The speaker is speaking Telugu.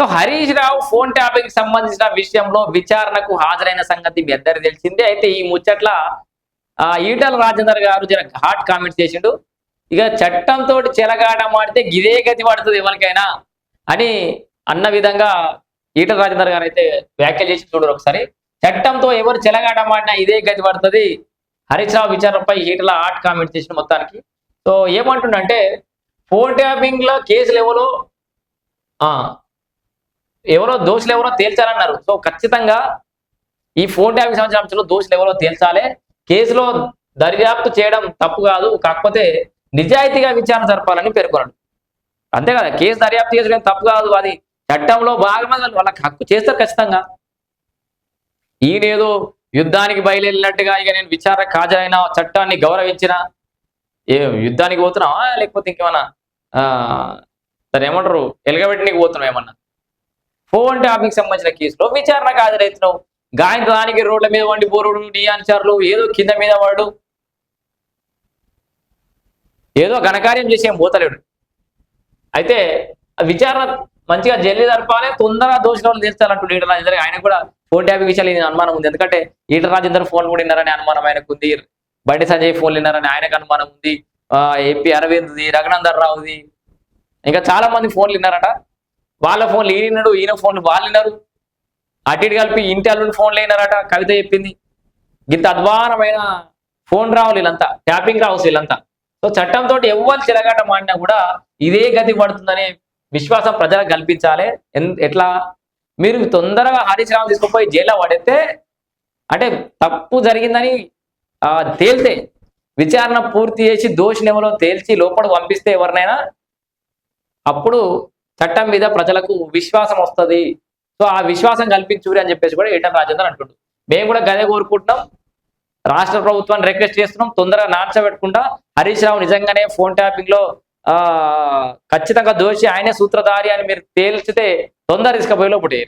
So Harish Rao phone tapping సంబంధించిన విషయంలో విచారణకు హాజరైన సంగతి మీ అందరికి తెలిసిందే. అయితే ఈ ముచ్చట్ల ఈటల రాజేందర్ గారు జర హాట్ కామెంట్స్ చేసిండు. ఇక చట్టంతో చెలగాట ఆడితే గిదే గతి పడుతుంది ఎవరికైనా అని అన్న విధంగా ఈటల రాజేందర్ గారు అయితే వ్యాఖ్యలు చేసి చూడరు ఒకసారి. చట్టంతో ఎవరు చెలగాటం ఆడినా ఇదే గతి పడుతుంది. హరీష్ రావు విచారణపై ఈటల హాట్ కామెంట్ చేసిన మొత్తానికి. సో ఏమంటుండంటే ఫోన్ ట్యాపింగ్లో కేసులు ఎవరు? ఆ, ఎవరో దోషులు ఎవరో తేల్చాలన్నారు. సో ఖచ్చితంగా ఈ ఫోన్ ట్యాపింగ్ సంబంధించిన అంశంలో దోషులు ఎవరో తేల్చాలి. కేసులో దర్యాప్తు చేయడం తప్పు కాదు. కాకపోతే నిజాయితీగా విచారణ జరపాలని పేర్కొన్నాడు. అంతే కదా కేసు దర్యాప్తు చేయడం తప్పు కాదు. అది చట్టంలో భాగమే వాళ్ళకి హక్కు చేస్తారు ఖచ్చితంగా. ఈయనేదో యుద్ధానికి బయలుదేరినట్టుగా ఇక నేను విచారణ హాజరైన చట్టాన్ని గౌరవించిన ఏ యుద్ధానికి పోతున్నావా? లేకపోతే ఇంకేమన్నా ఆ, ఏమంటారు? ఎలగబెట్టడానికి పోతున్నావు ఏమన్నా? ఫోన్ టాపిక్ సంబంధించిన కేసులో విచారణకు హాజరవుతున్నావు గాయం దానికి రోడ్ల మీద వండి బోరుడు నీ అనుచరులు ఏదో కింద మీద వాడు. ఏదో ఘనకార్యం చేసి ఏం పోతలేడు. అయితే విచారణ మంచిగా జల్లి జరపాలి తొందరగా దోషులను వాళ్ళు తీర్చాలంటూ రాజేందర్. ఆయన కూడా ఫోన్ ట్యాపింగ్ విషయాలు అనుమానం ఉంది. ఎందుకంటే ఈటల రాజేందర్ ఫోన్ కూడా విన్నారని అనుమానం ఆయనకు ఉంది. బండి సంజయ్ ఫోన్ విన్నారని ఆయనకు అనుమానం ఉంది. ఆ ఎంపీ అరవింద్ది రఘునందర్ రావుది. ఇంకా చాలా మంది ఫోన్లు విన్నారట. వాళ్ళ ఫోన్లు ఈయన ఈయన ఫోన్లు వాళ్ళు విన్నారు అటు ఇటు కలిపి ఇంటి అల్లుని ఫోన్లు అయినారట కవిత చెప్పింది. ఇంత అద్వానమైన ఫోన్ రావాలి వీళ్ళంతా ట్యాపింగ్ రావచ్చు వీళ్ళంతా. సో చట్టంతో ఎవరు చిలగాట మాడినా కూడా ఇదే గతి పడుతుందనే విశ్వాసం ప్రజలకు కల్పించాలి. ఎన్- ఎట్లా? మీరు తొందరగా హరీష్ రావు తీసుకుపోయి జైల్లో పడితే అంటే తప్పు జరిగిందని ఆ, తేలితే విచారణ పూర్తి చేసి దోషిని ఎవరో తేల్చి లోపల పంపిస్తే ఎవరినైనా అప్పుడు చట్టం మీద ప్రజలకు విశ్వాసం వస్తది. సో ఆ విశ్వాసం కల్పించురి అని చెప్పేసి కూడా ఈటల రాజేందర్ అంటుండు. మేము కూడా గదే కోరుకుంటున్నాం. రాష్ట్ర ప్రభుత్వాన్ని రిక్వెస్ట్ చేస్తున్నాం. తొందరగా నాడ్చబెట్టకుండా హరీష్ రావు నిజంగానే ఫోన్ ట్యాపింగ్లో ఆ ఖచ్చితంగా దోషి. ఆయనే సూత్రధారి అని మీరు తేల్చితే తొందర తీసుకుపోయి లోపటి.